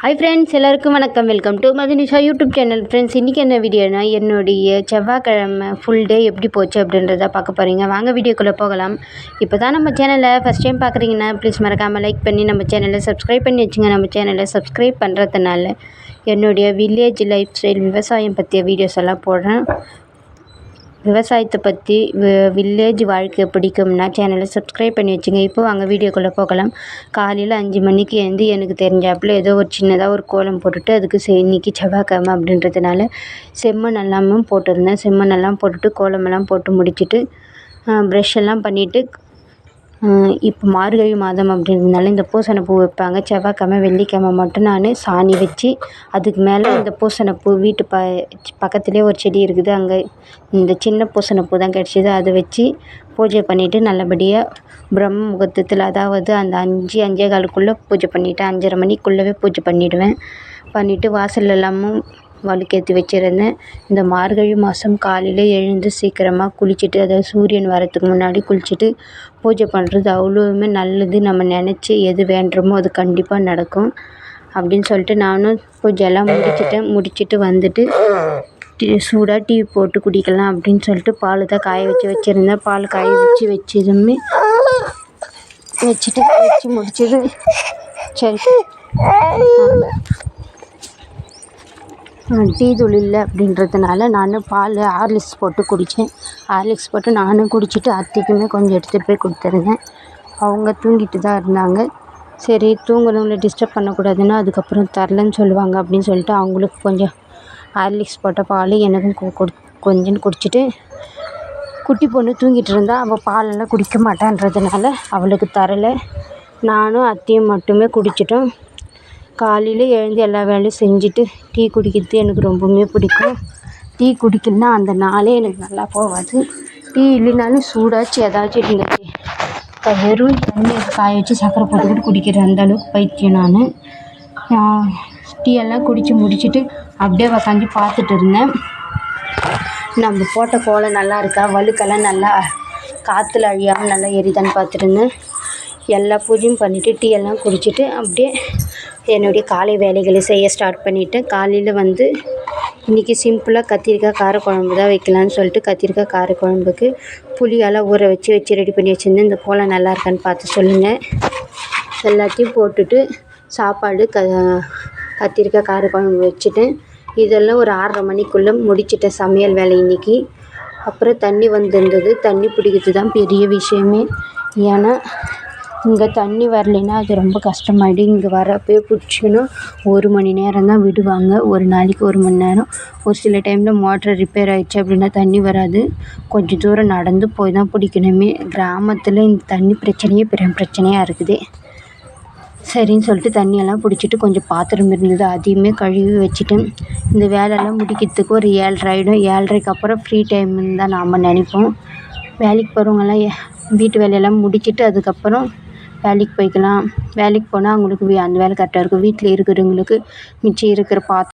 Hi friends எல்லாருக்கும் வணக்கம். Welcome to Madhunisha YouTube channel friends இன்றைக்கி என்ன வீடியோனா என்னுடைய செவ்வாய்க்கிழமை ஃபுல் டே எப்படி போச்சு அப்படின்றத பார்க்க போகிறீங்க வாங்க வீடியோக்குள்ளே போகலாம். இப்போ தான் நம்ம சேனலை ஃபஸ்ட் டைம் பார்க்குறீங்கன்னா ப்ளீஸ் மறக்காமல் லைக் பண்ணி நம்ம சேனலை சப்ஸ்கிரைப் பண்ணி வச்சுங்க. நம்ம சேனலை சப்ஸ்கிரைப் பண்ணுறதுனால என்னுடைய வில்லேஜ் லைஃப் ஸ்டைல் விவசாயம் பற்றிய வீடியோஸ் எல்லாம் போடுறேன். விவசாயத்தை பற்றி வில்லேஜ் வாழ்க்கை பிடிக்கும்னா சேனலை சப்ஸ்கிரைப் பண்ணி வச்சுங்க. இப்போ வாங்க வீடியோக்குள்ளே போகலாம். காலையில் அஞ்சு மணிக்கு எழுந்து எனக்கு தெரிஞ்சாப்புல ஏதோ ஒரு சின்னதாக ஒரு கோலம் போட்டுட்டு அதுக்கு செ இன்னைக்கு செவ்வாய்க்கிழமை அப்படின்றதுனால செம்மண் எல்லாமும் போட்டிருந்தேன். செம்மண் எல்லாம் போட்டுட்டு கோலமெல்லாம் போட்டு முடிச்சுட்டு ப்ரெஷ் எல்லாம் பண்ணிவிட்டு இப்போ மார்கழி மாதம் அப்படின்றதுனால இந்த பூசணப்பூ வைப்பாங்க. செவ்வாய்க்கிழம வெள்ளிக்கிழம மட்டும் நான் சாணி வச்சு அதுக்கு மேலே இந்த பூசணப்பூ வீட்டு ப பக்கத்துலேயே ஒரு செடி இருக்குது. அங்கே இந்த சின்ன பூசணப்பூ தான் கிடச்சிது. அதை வச்சு பூஜை பண்ணிவிட்டு நல்லபடியாக பிரம்ம முகூர்த்தத்தில் அதாவது அந்த அஞ்சு அஞ்சே காலுக்குள்ளே பூஜை பண்ணிவிட்டு அஞ்சரை மணிக்குள்ளவே பூஜை பண்ணிவிடுவேன் பண்ணிவிட்டு வாசல் எல்லாமும் வழுக்கேற்றி வச்சுருந்தேன். இந்த மார்கழி மாதம் காலையில் எழுந்து சீக்கிரமாக குளிச்சுட்டு அதாவது சூரியன் வரத்துக்கு முன்னாடி குளிச்சுட்டு பூஜை பண்ணுறது அவ்வளோவுமே நல்லது. நம்ம நினச்சி எது வேண்டுறோமோ அது கண்டிப்பாக நடக்கும் அப்படின்னு சொல்லிட்டு நானும் பூஜையெல்லாம் முடிச்சுட்டேன். முடிச்சுட்டு வந்துட்டு டீ சூடாக டீ போட்டு குடிக்கலாம் அப்படின்னு சொல்லிட்டு பால் தான் காய வச்சு வச்சுருந்தேன். பால் காய வச்சு வச்சதுமே வச்சுட்டு வச்சு முடிச்சது சரி. டீ தூள் இல்லை அப்படின்றதுனால நான் பால் ஹார்லிக்ஸ் போட்டு குடித்தேன். ஹார்லிக்ஸ் போட்டு நானும் குடிச்சிட்டு அத்தைக்குமே கொஞ்சம் எடுத்துகிட்டு போய் கொடுத்துருந்தேன். அவங்க தூங்கிட்டு தான் இருந்தாங்க. சரி தூங்குறவங்கள டிஸ்டர்ப் பண்ணக்கூடாதுன்னு அதுக்கப்புறம் தரலன்னு சொல்லுவாங்க அப்படின்னு சொல்லிட்டு அவங்களுக்கு கொஞ்சம் ஹார்லிக்ஸ் போட்ட பால் எனக்கும் கொஞ்சம் குடிச்சிட்டு குட்டி பொண்ணு தூங்கிட்டு இருந்தா அவள் பாலெல்லாம் குடிக்க மாட்டான்றதுனால அவளுக்கு தரலை. நானும் அத்தையும் மட்டுமே குடிச்சிட்டோம். காலையில் எழுந்து எல்லா வேலையும் செஞ்சுட்டு டீ குடிக்கிறது எனக்கு ரொம்பவுமே பிடிக்கும். டீ குடிக்கலனா அந்த நாளே எனக்கு நல்லா போகாது. டீ இல்லைனாலும் சூடாச்சு ஏதாச்சும் இருந்துச்சு இப்போ வெறும் தண்ணியை காய வச்சு சர்க்கரை போட்டுக்கிட்டு குடிக்கிறேன் அந்த அளவுக்கு பைத்தியம் நான். டீ எல்லாம் குடித்து முடிச்சுட்டு அப்படியே உக்காந்து பார்த்துட்டு இருந்தேன். நம்ம போட்ட கோலம் நல்லா இருக்கா? வழுக்கெல்லாம் நல்லா காற்றுல அழியாமல் நல்லா எரிதான்னு பார்த்துருந்தேன் எல்லா பூஜையும் பண்ணிவிட்டு டீ எல்லாம் குடிச்சிட்டு அப்படியே என்னுடைய காலை வேலைகளை செய்ய ஸ்டார்ட் பண்ணிவிட்டேன் காலையில் வந்து இன்றைக்கி சிம்பிளாக கத்திரிக்காய் காரக்குழம்பு தான் வைக்கலான்னு சொல்லிட்டு கத்திரிக்காய் காரக்குழம்புக்கு புளியெல்லாம் ஊற வச்சு வச்சு ரெடி பண்ணி வச்சுருந்தேன். இந்த கோலம் நல்லா இருக்கான்னு பார்த்து சொல்லுங்கள் எல்லாத்தையும் போட்டுட்டு சாப்பாடு க கத்திரிக்காய் காரக்குழம்பு வச்சுட்டேன் இதெல்லாம் ஒரு ஆறரை மணிக்குள்ளே முடிச்சிட்டேன் சமையல் வேலை இன்றைக்கி அப்புறம் தண்ணி வந்திருந்தது. தண்ணி பிடிக்கிறது தான் பெரிய விஷயமே. ஏன்னா இங்கே தண்ணி வரலைன்னா அது ரொம்ப கஷ்டமாயிடும். இங்கே வரப்போயே பிடிச்சிக்கணும் ஒரு மணி நேரம் தான் விடுவாங்க. ஒரு நாளைக்கு ஒரு மணி நேரம். ஒரு சில டைமில் மோட்ரு ரிப்பேர் ஆகிடுச்சு அப்படின்னா தண்ணி வராது. கொஞ்சம் தூரம் நடந்து போய் தான் பிடிக்கணுமே. கிராமத்தில் இந்த தண்ணி பிரச்சனையே பெரிய பிரச்சனையாக இருக்குது. சரின்னு சொல்லிட்டு தண்ணியெல்லாம் பிடிச்சிட்டு கொஞ்சம் பாத்திரம் இருந்தது. அதையுமே கழுவி வச்சுட்டேன் இந்த வேலையெல்லாம் முடிக்கிறதுக்கு ஒரு ஏழ்ரை ஆகிடும் ஏழ்ரைக்கு அப்புறம் ஃப்ரீ டைம்னு தான் நாம் நினைப்போம். வேலைக்கு போகிறவங்கெல்லாம் வீட்டு வேலையெல்லாம் முடிச்சுட்டு அதுக்கப்புறம் வேலைக்கு போய்க்கலாம். வேலைக்கு போனால் அவங்களுக்கு அந்த வேலை கரெக்டாக இருக்கும். வீட்டில் இருக்கிறவங்களுக்கு மிச்சம் இருக்கிற பாத்திரம்